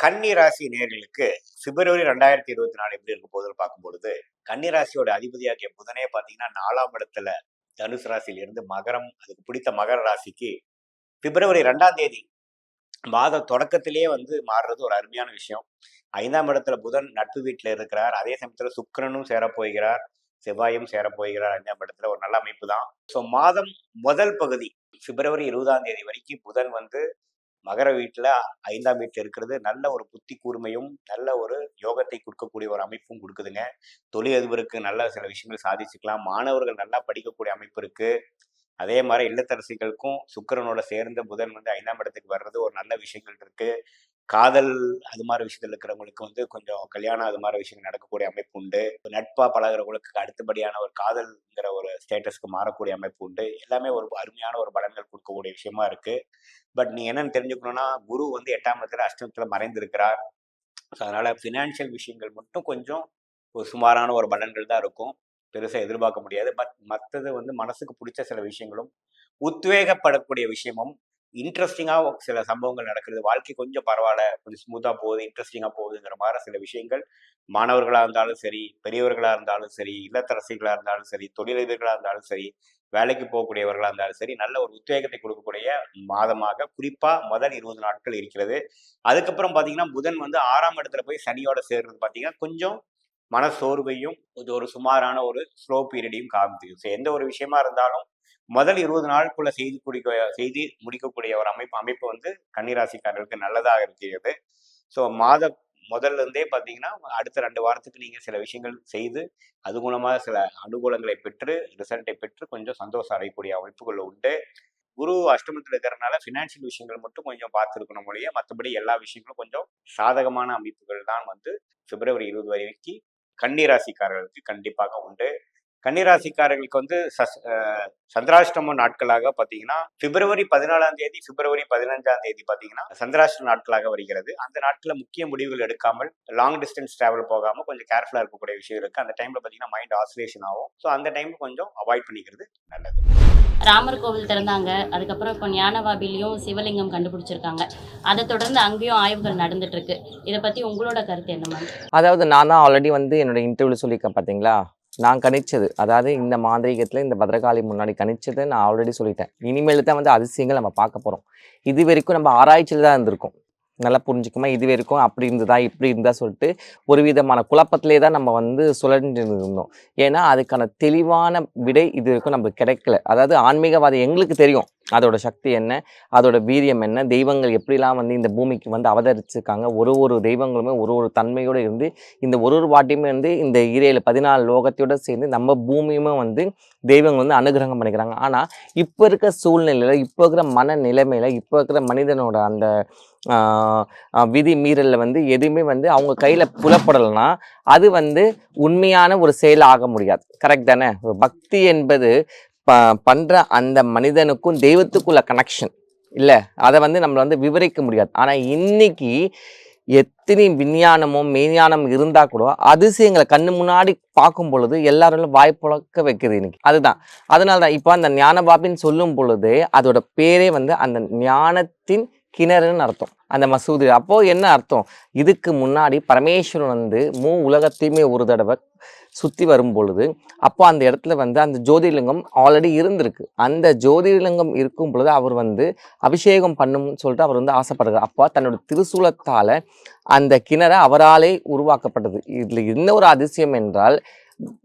கன்னி ராசி நேர்களுக்கு பிப்ரவரி ரெண்டாயிரத்தி இருபத்தி நாலு எப்படி இருக்க போகுதுன்னு பார்க்கும்பொழுது கன்னி ராசியோட அதிபதியாகிய புதனே பார்த்தீங்கன்னா நாலாம் இடத்துல தனுசு ராசியில இருந்து மகரம் அதுக்கு பிடித்த மகர ராசிக்கு பிப்ரவரி ரெண்டாம் தேதி மாத தொடக்கத்திலேயே வந்து மாறுறது ஒரு அருமையான விஷயம். ஐந்தாம் இடத்துல புதன் நட்பு வீட்டில் இருக்கிறார். அதே சமயத்தில் சுக்கரனும் சேரப்போகிறார். செவ்வாயும் சேரப்போகிறார். ஐந்தாம் இடத்துல ஒரு நல்ல அமைப்பு தான். ஸோ மாதம் முதல் பகுதி பிப்ரவரி இருபதாம் தேதி வரைக்கும் புதன் வந்து மகர வீட்டில் ஐந்தாம் வீட்டில் இருக்கிறது. நல்ல ஒரு புத்தி கூர்மையும் நல்ல ஒரு யோகத்தை கொடுக்கக்கூடிய ஒரு அமைப்பும் கொடுக்குதுங்க. தொழிலதிபருக்கு நல்ல சில விஷயங்கள் சாதிச்சுக்கலாம். மாணவர்கள் நல்லா படிக்கக்கூடிய அமைப்பு இருக்கு. அதே மாதிரி இல்லத்தரசிகளுக்கும் சுக்கிரனோட சேர்ந்த புதன் வந்து ஐந்தாம் இடத்துக்கு வர்றது ஒரு நல்ல விஷயங்கள் இருக்கு. காதல் அது மாதிரி விஷயத்தில் இருக்கிறவங்களுக்கு வந்து கொஞ்சம் கல்யாணம் அது மாதிரி விஷயங்கள் நடக்கக்கூடிய அமைப்பு உண்டு. நட்பா பழகிறவங்களுக்கு அடுத்தபடியான ஒரு காதல்ங்கிற ஒரு ஸ்டேட்டஸ்க்கு மாறக்கூடிய அமைப்பு உண்டு. எல்லாமே ஒரு அருமையான ஒரு பலன்கள் கொடுக்கக்கூடிய விஷயமா இருக்கு. பட் நீ என்னன்னு தெரிஞ்சுக்கணும்னா குரு வந்து எட்டாம் இடத்துல அஷ்டமத்துல மறைந்திருக்கிறார். ஸோ அதனால ஃபினான்ஷியல் விஷயங்கள் மட்டும் கொஞ்சம் ஒரு சுமாரான ஒரு பலன்கள் தான் இருக்கும். பெருசாக எதிர்பார்க்க முடியாது. பட் மற்றது வந்து மனசுக்கு பிடிச்ச சில விஷயங்களும் உத்வேகப்படக்கூடிய விஷயமும் இன்ட்ரெஸ்டிங்காக சில சம்பவங்கள் நடக்கிறது வாழ்க்கை கொஞ்சம் பரவாயில்ல கொஞ்சம் ஸ்மூத்தாக போகுது இன்ட்ரெஸ்டிங்காக போகுதுங்கிற மாதிரி சில விஷயங்கள் மாணவர்களாக இருந்தாலும் சரி பெரியவர்களாக இருந்தாலும் சரி இல்லத்தரசிகளாக இருந்தாலும் சரி தொழிலதிபர்களாக இருந்தாலும் சரி வேலைக்கு போகக்கூடியவர்களாக இருந்தாலும் சரி நல்ல ஒரு உத்வேகத்தை கொடுக்கக்கூடிய மாதமாக குறிப்பாக முதல் இருபது நாட்கள் இருக்கிறது. அதுக்கப்புறம் பார்த்தீங்கன்னா புதன் வந்து ஆறாம் இடத்துல போய் சனியோட சேர்றது பார்த்தீங்கன்னா கொஞ்சம் மனசோர்வையும் இது ஒரு சுமாரான ஒரு ஸ்லோ பீரியடையும் காமிக்கும் ஸோ எந்த ஒரு விஷயமா இருந்தாலும் முதல் இருபது நாளுக்குள்ள செய்து குடிக்க செய்து முடிக்கக்கூடிய ஒரு அமைப்பு அமைப்பு வந்து கன்னிராசிக்காரர்களுக்கு நல்லதாக இருக்கிறது. ஸோ மாத முதல்ல இருந்தே பார்த்தீங்கன்னா அடுத்த ரெண்டு வாரத்துக்கு நீங்கள் சில விஷயங்கள் செய்து அது மூலமாக சில அனுகூலங்களை பெற்று ரிசல்ட்டை பெற்று கொஞ்சம் சந்தோஷம் அடையக்கூடிய அமைப்புகள் உண்டு. குரு அஷ்டமத்தில் இருக்கிறனால ஃபினான்ஷியல் விஷயங்கள் மட்டும் கொஞ்சம் பார்த்துருக்கணும் மொழியே மற்றபடி எல்லா விஷயங்களும் கொஞ்சம் சாதகமான அமைப்புகள் தான் வந்து பிப்ரவரி இருபது வரைக்கும் கன்னிராசிக்காரர்களுக்கு கண்டிப்பாக உண்டு. கன்னிராசிக்காரர்களுக்கு வந்து சஸ் சந்திராஷ்டம நாட்களாக பார்த்தீங்கன்னா பிப்ரவரி பதினாலாம் தேதி பிப்ரவரி பதினஞ்சாம் தேதி பார்த்தீங்கன்னா சந்திராஷ்டம நாட்களாக வருகிறது. அந்த நாட்களில் முக்கிய முடிவுகள் எடுக்காமல் லாங் டிஸ்டன்ஸ் டிராவல் போகாமல் கொஞ்சம் கேர்ஃபுல்லாக இருக்கக்கூடிய விஷயம் இருக்குது அந்த டைமில் பார்த்தீங்கன்னா மைண்ட் ஆசிலேஷன் ஆகும். ஸோ அந்த டைம் கொஞ்சம் அவாய்ட் பண்ணிக்கிறது நல்லது. ராமர் கோவில் திறந்தாங்க. அதுக்கப்புறம் இப்போ ஞானவாபிலையும் சிவலிங்கம் கண்டுபிடிச்சிருக்காங்க. அதை தொடர்ந்து அங்கேயும் ஆய்வுகள் நடந்துட்டு இருக்கு இதை பத்தி உங்களோட கருத்து என்ன மேம் அதாவது நான் தான் ஆல்ரெடி வந்து என்னோட இன்டர்வியூவில் சொல்லியிருக்கேன் பார்த்தீங்களா? நான் கணிச்சது. அதாவது இந்த மாந்திரிகத்தில் இந்த பத்ரகாளி முன்னாடி கணிச்சதை நான் ஆல்ரெடி சொல்லிட்டேன். இனிமேல் தான் வந்து அதிசயங்கள் நம்ம பார்க்க போகிறோம் இது வரைக்கும் நம்ம ஆராய்ச்சியில் தான் இருந்திருக்கோம். நல்லா புரிஞ்சுக்குமா இது வரைக்கும் அப்படி இருந்ததா இப்படி இருந்தா சொல்லிட்டு ஒரு விதமான குழப்பத்திலே தான் நம்ம வந்து சுழன்று இருந்தோம் ஏன்னா அதுக்கான தெளிவான விடை இது வரைக்கும் நமக்கு கிடைக்கல. அதாவது ஆன்மீகவாதம் எங்களுக்கு தெரியும். அதோட சக்தி என்ன? அதோட வீரியம் என்ன? தெய்வங்கள் எப்படிலாம் வந்து இந்த பூமிக்கு வந்து அவதரிச்சிருக்காங்க? ஒரு ஒரு தெய்வங்களுமே ஒரு ஒரு தன்மையோடு இருந்து இந்த ஒரு ஒரு வாட்டியுமே வந்து இந்த ஈரேழு பதினாலு லோகத்தோட சேர்ந்து நம்ம பூமியுமே வந்து தெய்வங்கள் வந்து அனுகிரகம் பண்ணிக்கிறாங்க. ஆனால் இப்போ இருக்க சூழ்நிலையில் இப்போ இருக்கிற மன நிலைமையில் இப்போ இருக்கிற மனிதனோட அந்த விதி மீறலில் வந்து எதுவுமே வந்து அவங்க கையில் புலப்படலைன்னா அது வந்து உண்மையான ஒரு செயல் ஆக முடியாது. கரெக்ட் தானே? பக்தி என்பது ப பண்ணுற அந்த மனிதனுக்கும் தெய்வத்துக்குள்ள கனெக்ஷன் இல்லை? அதை வந்து நம்மளை வந்து விவரிக்க முடியாது. ஆனால் இன்னைக்கு எத்தனை விஞ்ஞானமும் மெய்ஞானம் இருந்தால் கூட அதிசயங்களை கண்ணு முன்னாடி பார்க்கும் பொழுது எல்லாரும் வாய்ப்புழக்க வைக்கிறது இன்னைக்கு. அதுதான். அதனால தான் இப்போ அந்த ஞானபாபின்னு சொல்லும் பொழுது அதோட பேரே வந்து அந்த ஞானத்தின் கிணறுன்னு அர்த்தம். அந்த மசூதி. அப்போது என்ன அர்த்தம்? இதுக்கு முன்னாடி பரமேஸ்வரன் வந்து மூ உலகத்தையுமே ஒரு தடவை சுற்றி வரும் பொழுது அப்போ அந்த இடத்துல வந்து அந்த ஜோதிர்லிங்கம் ஆல்ரெடி இருந்திருக்கு. அந்த ஜோதிர்லிங்கம் இருக்கும் பொழுது அவர் வந்து அபிஷேகம் பண்ணும்னு சொல்லிட்டு அவர் வந்து ஆசைப்படுறார். அப்போ தன்னோட திருசூலத்தால் அந்த கிணறு அவராலே உருவாக்கப்பட்டது. இதில் என்ன ஒரு அதிசயம் என்றால்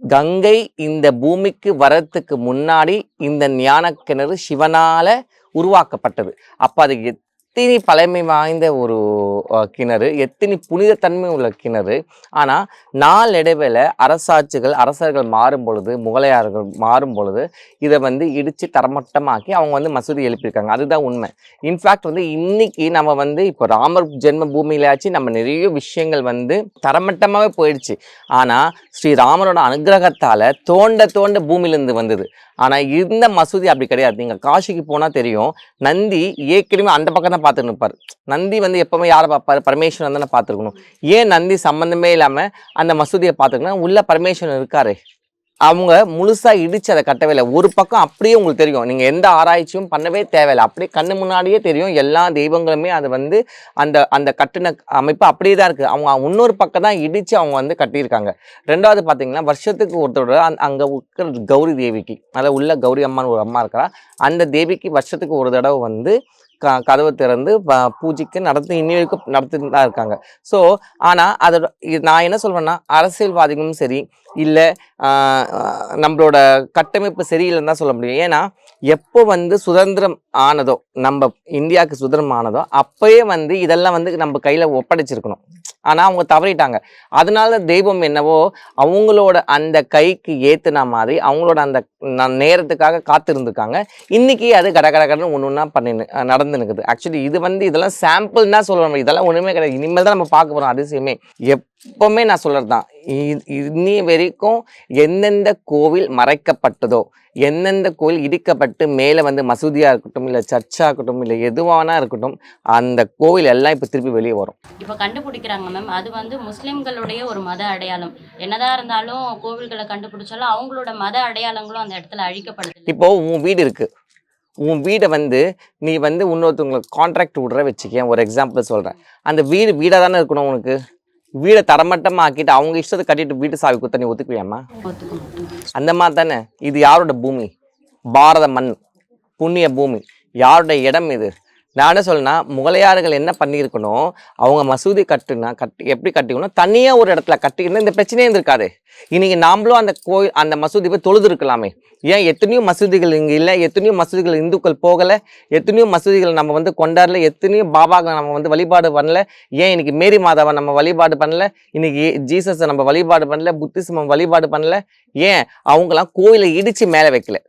கங்கை இந்த பூமிக்கு வரத்துக்கு முன்னாடி இந்த ஞான கிணறு சிவனால் உருவாக்கப்பட்டது. அப்போ அது எத்தனை பழமை வாய்ந்த ஒரு கிணறு எத்தனை புனிதத்தன்மை உள்ள கிணறு. ஆனால் நாளடைவில் அரசாட்சிகள் அரசர்கள் மாறும் பொழுது முகலாயர்கள் மாறும் பொழுது இதை வந்து இடித்து தரமட்டமாக்கி அவங்க வந்து மசூதி எழுப்பியிருக்காங்க. அதுதான் உண்மை. இன்ஃபேக்ட் வந்து இன்னைக்கு நம்ம வந்து இப்போ ராமர் ஜென்ம பூமியிலாச்சு நம்ம நிறைய விஷயங்கள் வந்து தரமட்டமாகவே போயிடுச்சு. ஆனால் ஸ்ரீராமரோட அனுகிரகத்தால் தோண்ட தோண்ட பூமியிலேருந்து வந்தது. ஆனால் இந்த மசூதி அப்படி கிடையாது. நீங்கள் காசிக்கு போனால் தெரியும். நந்தி ஏற்கனவே அந்த பக்கம் தான் பார்த்துட்டு நிற்பார் நந்தி வந்து எப்பவுமே யாரை பார்ப்பார் பரமேஸ்வரன் தானே பார்த்துருக்கணும். ஏன் நந்தி சம்மந்தமே இல்லாமல் அந்த மசூதியை பார்த்துருக்கணும் உள்ள பரமேஸ்வரன் இருக்காரு. அவங்க முழுசாக இடித்து அதை கட்டவே இல்லை. ஒரு பக்கம் அப்படியே உங்களுக்கு தெரியும். நீங்கள் எந்த ஆராய்ச்சியும் பண்ணவே தேவையில்லை. அப்படியே கண்ணு முன்னாடியே தெரியும். எல்லா தெய்வங்களுமே அது வந்து அந்த அந்த கட்டின அமைப்பு அப்படியே தான் இருக்குது அவங்க இன்னொரு பக்கம் தான் இடித்து அவங்க வந்து கட்டியிருக்காங்க. ரெண்டாவது பார்த்தீங்கன்னா வருஷத்துக்கு ஒருத்தரோட அந் அங்கே இருக்கிற கௌரி தேவிக்கு அதில் உள்ள கௌரி அம்மான்னு ஒரு அம்மா இருக்கிறா அந்த தேவிக்கு வருஷத்துக்கு ஒரு தடவை வந்து க கதவை திறந்து ப- பூஜைக்கு நடத்தி இன்னி வரைக்கும் நடத்திட்டு தான் இருக்காங்க. ஸோ ஆனால் அதோட நான் என்ன சொல்வேன்னா அரசியல்வாதிகளும் சரி இல்லை நம்மளோட கட்டமைப்பு சரியில்லைன்னு தான் சொல்ல முடியும். ஏன்னா எப்போ வந்து சுதந்திரம் ஆனதோ நம்ம இந்தியாவுக்கு சுதந்திரம் ஆனதோ அப்பயே வந்து இதெல்லாம் வந்து நம்ம கையில் ஒப்படைச்சிருக்கணும். ஆனால் அவங்க தவறிட்டாங்க. அதனால தெய்வம் என்னவோ அவங்களோட அந்த கைக்கு ஏற்றுன மாதிரி அவங்களோட அந்த ந- நேரத்துக்காக காத்திருந்துருக்காங்க. இன்றைக்கி அது கட கட கடன்னு ஒன்று ஒன்றா பண்ணி நடந்துனுக்குது ஆக்சுவலி இது வந்து இதெல்லாம் சாம்பிள்னா சொல்லணும். இதெல்லாம் ஒன்றுமே கிடையாது. இனிமேல் தான் நம்ம பார்க்க போகிறோம் அதிசயமே. எப்பவுமே நான் சொல்கிறது தான் இன்னி வரைக்கும் எந்தெந்த கோவில் மறைக்கப்பட்டதோ எந்தெந்த கோவில் இடிக்கப்பட்டு மேலே வந்து மசூதியாக இருக்கட்டும் இல்லை சர்ச்சாக இருக்கட்டும் இல்லை எதுவானா இருக்கட்டும் அந்த கோவில் எல்லாம் இப்போ திருப்பி வெளியே வரும். இப்போ கண்டுபிடிக்கிறாங்க மேம் அது வந்து முஸ்லிம்களுடைய ஒரு மத அடையாளம். என்னதான் இருந்தாலும் கோவில்களை கண்டுபிடிச்சாலும் அவங்களோட மத அடையாளங்களும் அந்த இடத்துல அழிக்கப்படுது. இப்போ உன் வீடு இருக்கு. உன் வீடை வந்து நீ வந்து இன்னொருத்தவங்களுக்கு கான்ட்ராக்ட் விடுற வச்சுக்கேன். ஒரு எக்ஸாம்பிள் சொல்கிறேன் அந்த வீடு வீடாக தானே இருக்கணும் உனக்கு? வீடை தரமட்டமாக ஆக்கிட்டு அவங்க இஷ்டத்தை கட்டிட்டு வீட்டு சாவி குத்த நீ ஒத்துக்குவியாமா அந்த மாதிரி தானே இது யாரோட பூமி? பாரத மண் புண்ணிய பூமி. யாரோட இடம் இது? நான் என்ன சொல்லேன்னா முகலையார்கள் என்ன பண்ணியிருக்கணும் அவங்க மசூதி கட்டுனா கட்டி எப்படி கட்டிக்கணும் தனியாக ஒரு இடத்துல கட்டிக்கணும் இந்த பிரச்சனையே இருந்திருக்காது. இன்றைக்கி நாம்ளும் அந்த கோயில் அந்த மசூதி போய் தொழுது இருக்கலாமே ஏன் எத்தனையோ மசூதிகள் இங்கே இல்லை எத்தனையோ மசூதிகள் இந்துக்கள் போகலை எத்தனையோ மசூதிகள் நம்ம வந்து கொண்டாடல எத்தனையோ பாபாக்களை நம்ம வந்து வழிபாடு பண்ணல. ஏன் இன்னைக்கு மேரி மாதாவை நம்ம வழிபாடு பண்ணல? இன்னைக்கு ஜீசஸை நம்ம வழிபாடு பண்ணல புத்திசம் வழிபாடு பண்ணல. ஏன் அவங்களாம் கோயிலை இடித்து மேலே வைக்கல?